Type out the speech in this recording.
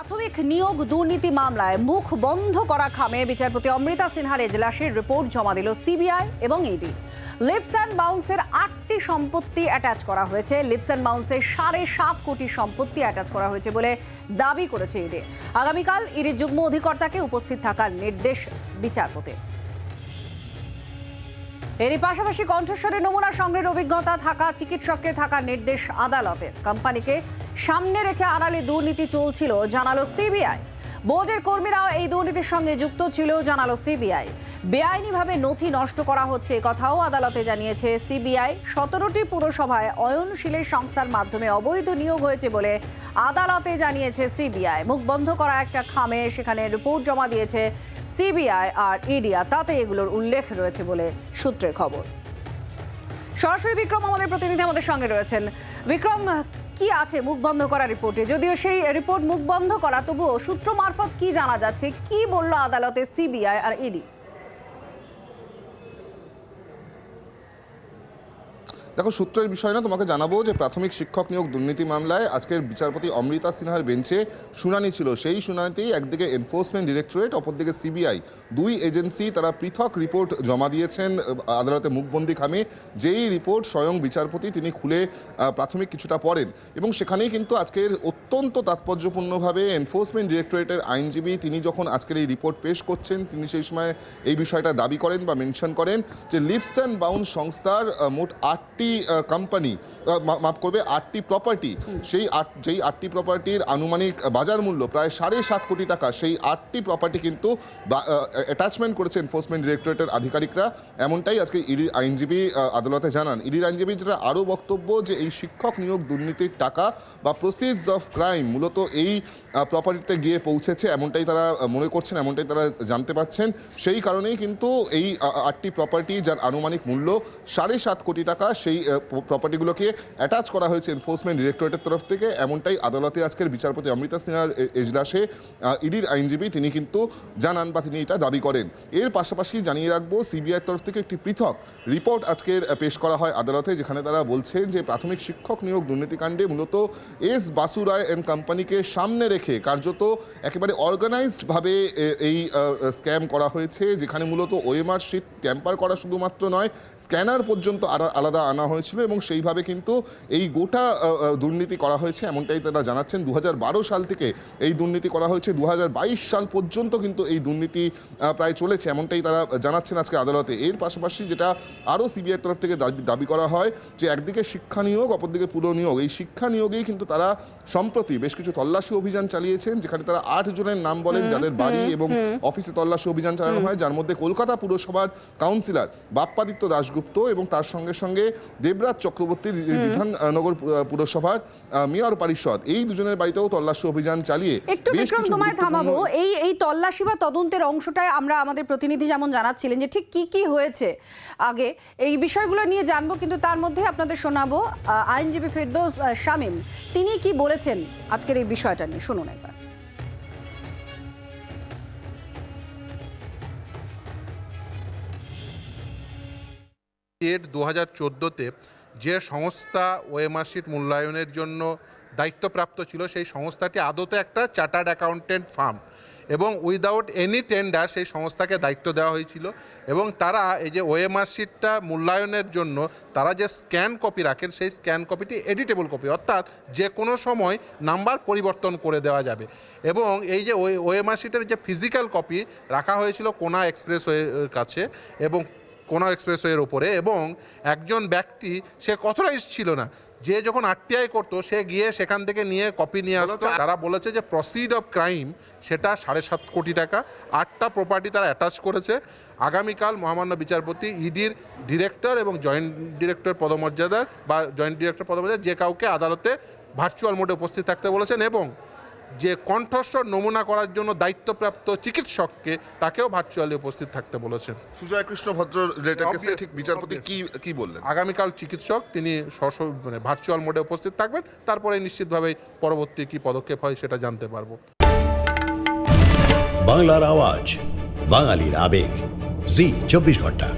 প্রাথমিক নিয়োগ দুর্নীতি মামলায় মুখ বন্ধ করা খামে বিচারপতি অমৃতা সিনহার এজলাসের রিপোর্ট জমা দিল সিবিআই এবং ইডি লিপস অ্যান্ড বাউন্সের আটটি সম্পত্তি অ্যাটাচ করা হয়েছে। লিপস অ্যান্ড বাউন্সের সাড়ে সাত কোটি সম্পত্তি অ্যাটাচ করা হয়েছে বলে দাবি করেছে ইডি আগামীকাল ইডির যুগ্ম অধিকর্তাকে উপস্থিত থাকার নির্দেশ বিচারপতির। এরই পাশাপাশি কণ্ঠস্বরে নমুনা সংগ্রহের অভিজ্ঞতা থাকা, চিকিৎসককে থাকা নির্দেশ আদালতের। কোম্পানিকে সামনে রেখে আড়ালে দুর্নীতি চলছিল, জানালো সিবিআই। বোর্ডের কর্মীরাও এই দুর্নীতির সঙ্গে যুক্ত ছিল, জানালো সিবিআই। বেআইনিভাবে নথি নষ্ট করা হচ্ছে কথাও আদালতে জানিয়েছে সিবিআই। সতেরোটি পুরসভায় অয়নশীলের সংস্থার মাধ্যমে অবৈধ নিয়োগ হয়েছে বলে আদালতে জানিয়েছে সিবিআই। মুখ বন্ধ করা একটা খামে, সেখানে রিপোর্ট জমা দিয়েছে সিবিআই আর ইডিয়া তাতে এগুলোর উল্লেখ রয়েছে বলে সূত্রের খবর। সরাসরি বিক্রম আমাদের প্রতিনিধি আমাদের সঙ্গে রয়েছেন। বিক্রম কি আছে মুখ বন্ধ করা রিপোর্টে? যদিও সেই রিপোর্ট মুখ বন্ধ করা, তবুও সূত্র মারফত কি জানা যাচ্ছে? কি বলল আদালতে সিবিআই আর ইডি? দেখো, সূত্রের বিষয় না, তোমাকে জানাব যে প্রাথমিক শিক্ষক নিয়োগ দুর্নীতি মামলায় আজকের বিচারপতি অমৃতা সিনহার বেঞ্চে শুনানি ছিল। সেই শুনানিতেই একদিকে এনফোর্সমেন্ট ডিরেক্টরেট অপরদিকে সিবিআই দুই এজেন্সি তারা পৃথক রিপোর্ট জমা দিয়েছেন আদালতে মুখবন্দি খামে। যেই রিপোর্ট স্বয়ং বিচারপতি তিনি খুলে প্রাথমিক কিছুটা পড়েন। এবং সেখানেই কিন্তু আজকের অত্যন্ত তাৎপর্যপূর্ণভাবে এনফোর্সমেন্ট ডিরেক্টরেটের আইনজীবী তিনি যখন আজকের এই রিপোর্ট পেশ করছেন, তিনি সেই সময় এই বিষয়টা দাবি করেন বা মেনশন করেন যে লিপস অ্যান্ড বাউন্ড সংস্থার মোট আটটি কোম্পানি মাফ করবে, আটটি প্রপার্টি সেই আট, যেই আটটি প্রপার্টির আনুমানিক বাজার মূল্য প্রায় সাড়ে সাত কোটি টাকা, সেই আটটি প্রপার্টি কিন্তু অ্যাটাচমেন্ট করেছে এনফোর্সমেন্ট ডিরেক্টরেটের আধিকারিকরা। এমনটাই আজকে ইডির আইনজীবী আদালতে জানান। ইডির আইনজীবী যেটা আরও বক্তব্য যে এই শিক্ষক নিয়োগ দুর্নীতির টাকা বা প্রসিডস অফ ক্রাইম মূলত এই প্রপার্টিতে গিয়ে পৌঁছেছে, এমনটাই তারা মনে করছেন, এমনটাই তারা জানতে পাচ্ছেন। সেই কারণেই কিন্তু এই আটটি প্রপার্টি যার আনুমানিক মূল্য সাড়ে সাত কোটি টাকা সেই প্রপার্টিগুলোকে অ্যাটাচ করা হয়েছে এনফোর্সমেন্ট ডিরেক্টরেটের তরফ থেকে। এমনটাই আদালতে আজকের বিচারপতি অমৃতা সিনহার এজলাসে ইডির আইনজীবী তিনি কিন্তু জানান বা তিনি এটা দাবি করেন। এর পাশাপাশি জানিয়ে রাখব, সিবিআইয়ের তরফ থেকে একটি পৃথক রিপোর্ট আজকের পেশ করা হয় আদালতে, যেখানে তারা বলছেন যে প্রাথমিক শিক্ষক নিয়োগ দুর্নীতিকাণ্ডে মূলত এস বাসু রায় অ্যান্ড কোম্পানিকে সামনে রেখে কার্যত একেবারে অর্গানাইজডভাবে এই স্ক্যাম করা হয়েছে, যেখানে মূলত ওএমআর শিট ট্যাম্পার করা শুধুমাত্র নয় স্ক্যানার পর্যন্ত আলা- আলাদা আনা হয়েছিল এবং সেইভাবে কিন্তু এই গোটা দুর্নীতি করা হয়েছে এমনটাই তারা জানাচ্ছেন। দু হাজার বারো সাল থেকে এই দুর্নীতি করা হয়েছে। দুহাজার বাইশ সাল পর্যন্ত কিন্তু এই দুর্নীতি প্রায় চলেছে এমনটাই তারা জানাচ্ছেন আজকে আদালতে। এর পাশাপাশি যেটা আরও সিবিআই তরফ থেকে দাবি- দাবি করা হয় যে একদিকে শিক্ষা নিয়োগ অপরদিকে পুরো নিয়োগ। এই শিক্ষা নিয়োগেই কিন্তু তারা সম্প্রতি বেশ কিছু তল্লাশি অভিযান চালিয়েছেন যেখানে তারা আট জনের নাম বলেন যাদের বাড়ি এবং অফিসে তল্লাশি অভিযান চালানো হয়। যার মধ্যে কলকাতা পুরসভার কাউন্সিলর বাপ্পাদিত্য দাশগুপ্ত এবং তার সঙ্গে সঙ্গে দেবরাজ চক্রবর্তী বিধাননগর পুরসভার মেয়র পরিষদ। এই দুজনের বাড়িতেও তল্লাশি অভিযান চালিয়ে একটু বিক্রম তোমায় থামাবো। এই এই তল্লাশি বা তদন্তের অংশটায় আমরা আমাদের প্রতিনিধি যেমন জানাচ্ছিলেন যে ঠিক কি কি হয়েছে আগে এই বিষয়গুলো নিয়ে জানব কিন্তু তার মধ্যে আপনাদের শোনাবো আইনজীবী ফেরদৌস শামীম। তিনি কি বলেছেন আজকের এই বিষয়টা নিয়ে? শুনুন একবার। এর দু হাজার চোদ্দোতে যে সংস্থা ওএমআরশিট মূল্যায়নের জন্য দায়িত্বপ্রাপ্ত ছিল, সেই সংস্থাটি আদতে একটা চার্টার্ড অ্যাকাউন্টেন্ট ফার্ম এবং উইদাউট এনি টেন্ডার সেই সংস্থাকে দায়িত্ব দেওয়া হয়েছিল এবং তারা এই যে ওএমআরশিটটা মূল্যায়নের জন্য তারা যে স্ক্যান কপি রাখেন, সেই স্ক্যান কপিটি এডিটেবল কপি, অর্থাৎ যে কোনো সময় নাম্বার পরিবর্তন করে দেওয়া যাবে এবং এই যে ওএমআরশিটের যে ফিজিক্যাল কপি রাখা হয়েছিল কোনা এক্সপ্রেসওয়ের কাছে এবং কোনো এক্সপ্রেসওয়ের ওপরে এবং একজন ব্যক্তি সে কতরাইজ ছিল না। যে যখন আরটিআই করতো সে গিয়ে সেখান থেকে নিয়ে কপি নিয়ে আসতো। তারা বলেছে যে প্রসিড অফ ক্রাইম সেটা সাড়ে সাত কোটি টাকা। আটটা প্রপার্টি তারা অ্যাটাচ করেছে। আগামীকাল মহামান্য বিচারপতি ইডির ডিরেক্টর এবং জয়েন্ট ডিরেক্টর পদমর্যাদার বা জয়েন্ট ডিরেক্টর পদমর্যাদার যে কাউকে আদালতে ভার্চুয়াল মোডে উপস্থিত থাকতে বলেছেন এবং যে কণ্ঠস্বর নমুনা করার জন্য দায়িত্বপ্রাপ্ত চিকিৎসককে তাকেও ভার্চুয়ালি উপস্থিত থাকতে বলেছেন। সুজয় কৃষ্ণ ভদ্র ঠিক বিচারপতি কি কি বললেন? আগামীকাল চিকিৎসক তিনি মানে ভার্চুয়াল মোডে উপস্থিত থাকবেন তারপরে নিশ্চিতভাবে পরবর্তী কি পদক্ষেপ হয় সেটা জানতে পারব। বাংলার আওয়াজ বাঙালির আবেগ জি চব্বিশ ঘণ্টা।